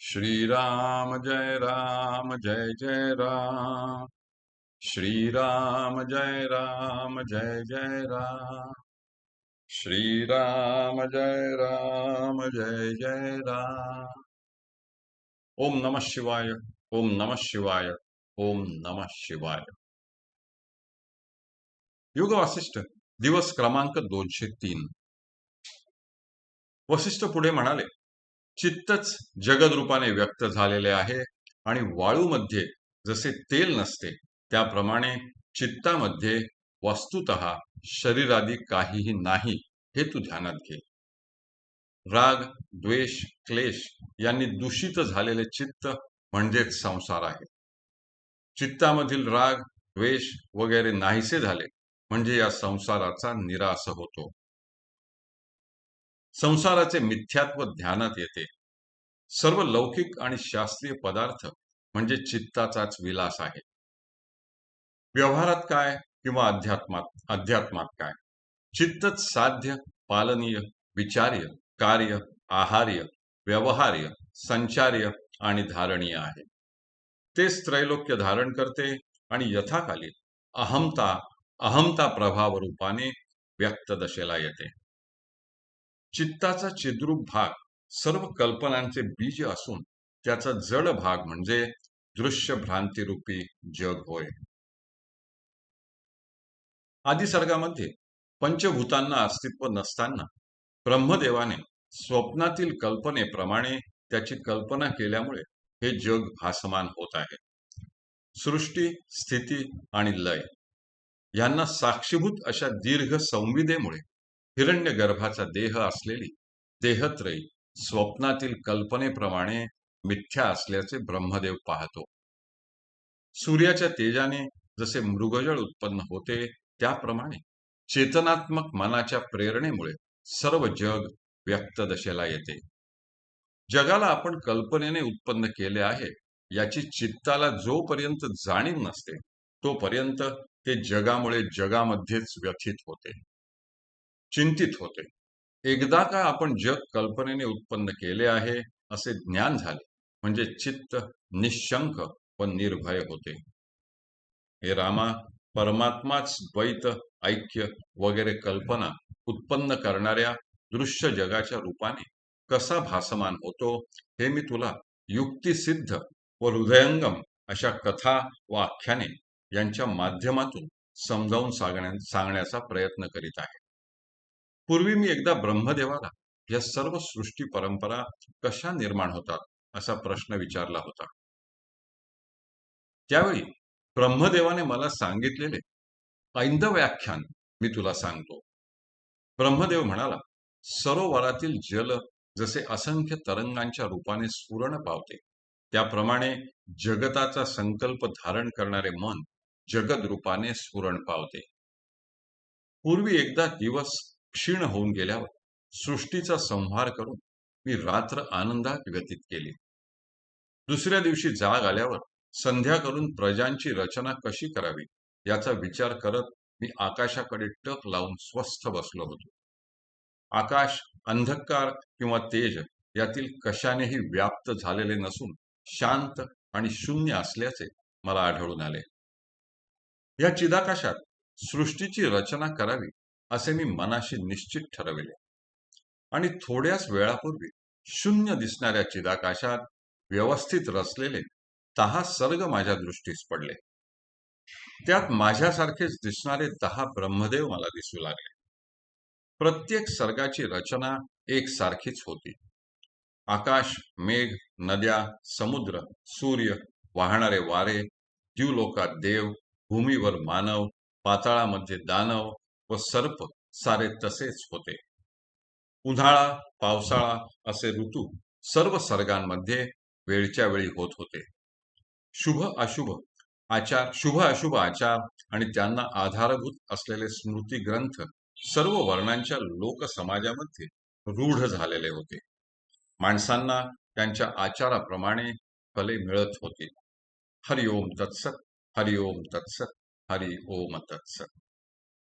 श्रीराम जय राम जय जय राम। श्रीराम जय राम जय जय राम। श्रीराम जय राम जय जय राम। ओम नमः शिवाय ओम नमः शिवाय ओम नमः शिवाय। युग वासिष्ठ दिवस क्रमांक दोनशे तीन. वसिष्ठ पुढे म्हणाले चित्तच जगद रूपाने व्यक्त झालेले आहे आणि वाळूमध्ये जसे तेल नसते त्याप्रमाणे चित्तामध्ये वस्तुत शरीरादी काहीही नाही हे तू ध्यानात घे. राग द्वेष क्लेश यांनी दूषित झालेले चित्त म्हणजेच संसार आहे. चित्तामधील राग द्वेष वगैरे नाहीसे झाले म्हणजे या संसाराचा निराश होतो. संसाराचे मिथ्यात्व ध्यानात येते. सर्व लौकिक आणि शास्त्रीय पदार्थ म्हणजे चित्ताचाच विलास आहे. व्यवहारात काय किंवा अध्यात्मात अध्यात्मात काय? चित्तच साध्य पालनीय विचार्य कार्य आहार्य व्यवहार्य संचार्य आणि धारणीय आहे. तेच त्रैलोक्य धारण करते आणि यथाकाली अहमता अहमता प्रभाव रूपाने व्यक्त दशेला येते. चित्ताचा चिद्रूप भाग सर्व कल्पनांचे बीज असून त्याचा जड भाग म्हणजे दृश्य भ्रांतीरूपी जग होय. आदिसर्गामध्ये पंचभूतांना अस्तित्व नसताना ब्रह्मदेवाने स्वप्नातील कल्पनेप्रमाणे त्याची कल्पना केल्यामुळे हे जग भासमान होत आहे. सृष्टी स्थिती आणि लय यांना साक्षीभूत अशा दीर्घ संविदेमुळे हिरण्य गर्भाचा देह असलेली देहत्रयी स्वप्नातील कल्पनेप्रमाणे मिथ्या असल्याचे ब्रह्मदेव पाहतो. सूर्याच्या तेजाने जसे मृगजळ उत्पन्न होते त्याप्रमाणे चेतनात्मक मनाच्या प्रेरणेमुळे सर्व जग व्यक्त दशेला येते. जगाला आपण कल्पनेने उत्पन्न केले आहे याची चित्ताला जोपर्यंत जाणीव नसते तोपर्यंत ते जगामुळे जगामध्येच व्यथित होते. चिंतित होते. एकदा का आपण जग कल्पनेने उत्पन्न केले आहे असे ज्ञान झाले म्हणजे चित्त निशंक व निर्भय होते. हे रामा परमात्माच द्वैत ऐक्य वगैरे कल्पना उत्पन्न करणाऱ्या दृश्य जगाच्या रूपाने कसा भासमान होतो हे मी तुला युक्तिसिद्ध व हृदयंगम अशा कथा व आख्याने यांच्या माध्यमातून समजावून सांगण्या सांगण्याचा प्रयत्न करीत आहे. पूर्वी मी एकदा ब्रह्मदेवाला या सर्व सृष्टी परंपरा कशा निर्माण होतात असा प्रश्न विचारला होता. त्यावेळी ब्रह्मदेवाने मला सांगितलेले ऐंद व्याख्यान मी तुला सांगतो. ब्रह्मदेव म्हणाला सरोवरातील जल जसे असंख्य तरंगांच्या रूपाने स्फुरण पावते त्याप्रमाणे जगताचा संकल्प धारण करणारे मन जगद रूपाने स्फुरण पावते. पूर्वी एकदा दिवस क्षीण होऊन गेल्यावर सृष्टीचा संहार करून मी रात्र आनंदात व्यतीत केली. दुसऱ्या दिवशी जाग आल्यावर संध्या करून प्रजांची रचना कशी करावी याचा विचार करत मी आकाशाकडे टक लावून स्वस्थ बसलो होतो. आकाश अंधकार किंवा तेज यातील कशानेही व्याप्त झालेले नसून शांत आणि शून्य असल्याचे मला आढळून आले. या चिदाकाशात सृष्टीची रचना करावी असे मी मनाशी निश्चित ठरविले. आणि थोड्याच वेळापूर्वी शून्य दिसणाऱ्या चिदाकाशात व्यवस्थित रचलेले दहा सर्ग माझ्या दृष्टीस पडले. त्यात माझ्यासारखेच दिसणारे दहा ब्रह्मदेव मला दिसू लागले. प्रत्येक सर्गाची रचना एक सारखीच होती. आकाश मेघ नद्या समुद्र सूर्य वाहणारे वारे द्यूलोकात देव भूमीवर मानव पाताळामध्ये दानव व सर्प सारे तसेच होते. उन्हाळा पावसाळा असे ऋतू सर्व सर्गांमध्ये वेळच्या वेळी होत होते. शुभ अशुभ आचार शुभ अशुभ आचार आणि त्यांना आधारभूत असलेले स्मृती ग्रंथ सर्व वर्णांच्या लोक समाजामध्ये रूढ झालेले होते. माणसांना त्यांच्या आचाराप्रमाणे फले मिळत होती. हरिओम तत्सत हरिओम तत्सत हरि ओम तत्सत.